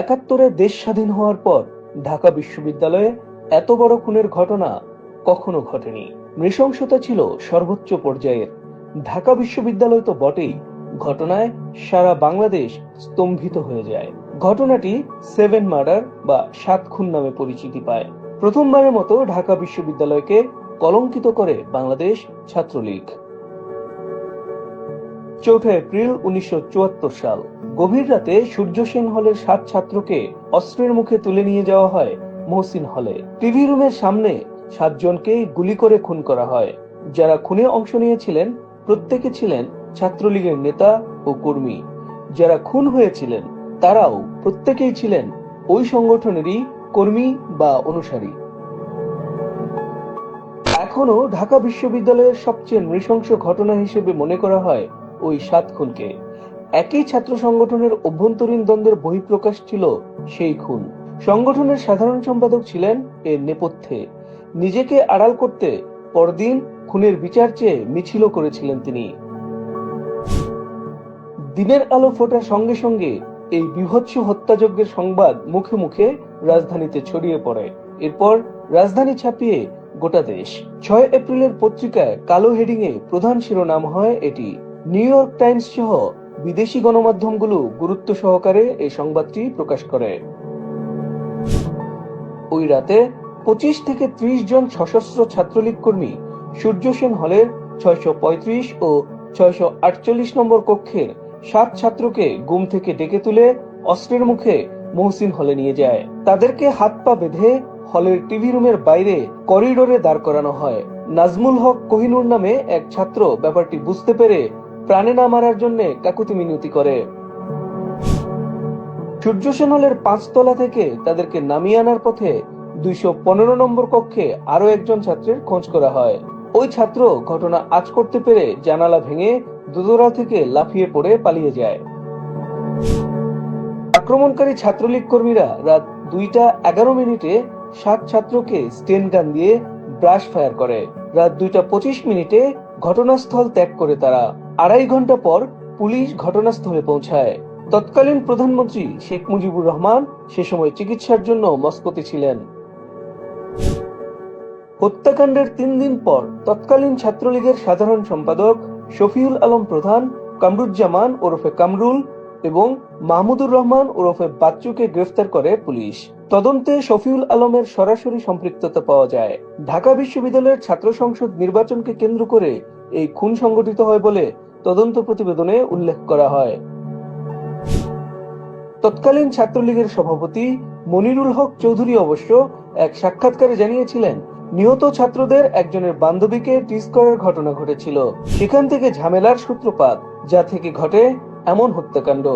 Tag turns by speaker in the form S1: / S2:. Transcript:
S1: একাত্তরে দেশ স্বাধীন হওয়ার পর ঢাকা বিশ্ববিদ্যালয়ে এত বড় খুনের ঘটনা কখনো ঘটেনি নৃশংসতা ছিল সর্বোচ্চ পর্যায়ের ঢাকা বিশ্ববিদ্যালয় তো বটেই ঘটনায় সারা বাংলাদেশ স্তম্ভিত হয়ে যায় ঘটনাটি সেভেন মার্ডার বা সাত খুন নামে পরিচিতি পায় প্রথমবারের মতো ঢাকা বিশ্ববিদ্যালয়কে কলঙ্কিত করে বাংলাদেশ ছাত্রলীগ চৌঠা এপ্রিল উনিশশো সাল গভীর রাতে সূর্য সেন হলের সাত ছাত্রকে অস্ত্রের মুখে তুলে নিয়ে যাওয়া হয় মহসিন হলে টিভি রুমের সামনে সাতজনকে গুলি করে খুন করা হয় যারা খুনে অংশ নিয়েছিলেন প্রত্যেকে ছিলেন ছাত্রলীগের নেতা ও কর্মী যারা খুন হয়েছিলেন তারাও প্রত্যেকেই ছিলেন ওই সংগঠনেরই কর্মী বা অনুসারী এখনো ঢাকা বিশ্ববিদ্যালয়ের সবচেয়ে নৃশংস ঘটনা হিসেবে মনে করা হয় ওই সাত খুনকে একই ছাত্র সংগঠনের অভ্যন্তরীণ দ্বন্দ্বের বহিঃপ্রকাশ ছিল সেই খুন সংগঠনের সাধারণ সম্পাদক ছিলেন এর নেপথ্যে নিজেকে আড়াল করতে পরদিন খুনের বিচার চেয়ে মিছিল করেছিলেন তিনি দিনের আলো ফোটার সঙ্গে সঙ্গে এই বিভৎস হত্যাযজ্ঞের সংবাদ মুখে মুখে রাজধানীতে ছড়িয়ে পড়ে এরপর রাজধানী ছাপিয়ে গোটা দেশ ছয় এপ্রিলের পত্রিকায় কালো হেডিংয়ে প্রধান শিরোনাম হয় এটি নিউ ইয়র্ক টাইমস সহ বিদেশি গণমাধ্যমগুলো গুরুত্ব সহকারে এই সংবাদটি প্রকাশ করে ওই রাতে পঁচিশ থেকে ত্রিশ জন সশস্ত্র ছাত্রলীগ কর্মী সূর্য সেন হলের পঁয়ত্রিশ ও ছয়শো নম্বর কক্ষের সাত ছাত্রকে গুম থেকে ডেকে তুলে অস্ত্রের মুখে মহসিন হলে নিয়ে যায় তাদেরকে হাত পা বেঁধে হলের টিভি রুমের বাইরে করিডোরে দাঁড় করানো হয় নাজমুল হক কোহিনুর নামে এক ছাত্র ব্যাপারটি বুঝতে পেরে প্রাণে না মারার জন্য কাকুতি মিনতি করে সূর্য সেনলের পাঁচতলা থেকে তাদেরকে নামিয়ে আনার পথে দুইশো পনেরো নম্বর কক্ষে আরো একজন ছাত্রের খোঁজ করা হয় ওই ছাত্র ঘটনা আজ করতে পেরে জানালা ভেঙে দোদরা থেকে লাফিয়ে পড়ে পালিয়ে যায় আক্রমণকারী ছাত্রলীগ কর্মীরা রাত দুইটা এগারো মিনিটে সাত ছাত্রকে স্টেন গান দিয়ে ব্রাশ ফায়ার করে রাত দুইটা পঁচিশ মিনিটে ঘটনাস্থল ত্যাগ করে তারা আড়াই ঘন্টা পর পুলিশ ঘটনাস্থলে পৌঁছায় তৎকালীন প্রধানমন্ত্রী শেখ মুজিবুর রহমান সে সময় চিকিৎসার জন্য মস্কোতে ছিলেন হত্যাকাণ্ডের তিন দিন পর তৎকালীন ছাত্রলীগের সাধারণ সম্পাদক শফিউল আলম প্রধান কামরুজ্জামান ওরফে কামরুল এবং মাহমুদুর রহমান ওরফে বাচ্চুকে গ্রেফতার করে পুলিশ তদন্তে শফিউল আলমের সরাসরি সম্পৃক্ততা পাওয়া যায় ঢাকা বিশ্ববিদ্যালয়ের ছাত্র সংসদ নির্বাচনকে কেন্দ্র করে এই খুন সংঘটিত হয় বলে তদন্ত প্রতিবেদনে উল্লেখ করা হয় তৎকালীন ছাত্রলীগের সভাপতি মনিরুল হক চৌধুরী অবশ্য এক সাক্ষাৎকারে জানিয়েছিলেন নিহত ছাত্রদের একজনের বান্ধবীকে টিস করার ঘটনা ঘটেছিল সেখান থেকে ঝামেলার সূত্রপাত যা থেকে ঘটে এমন হত্যাকাণ্ড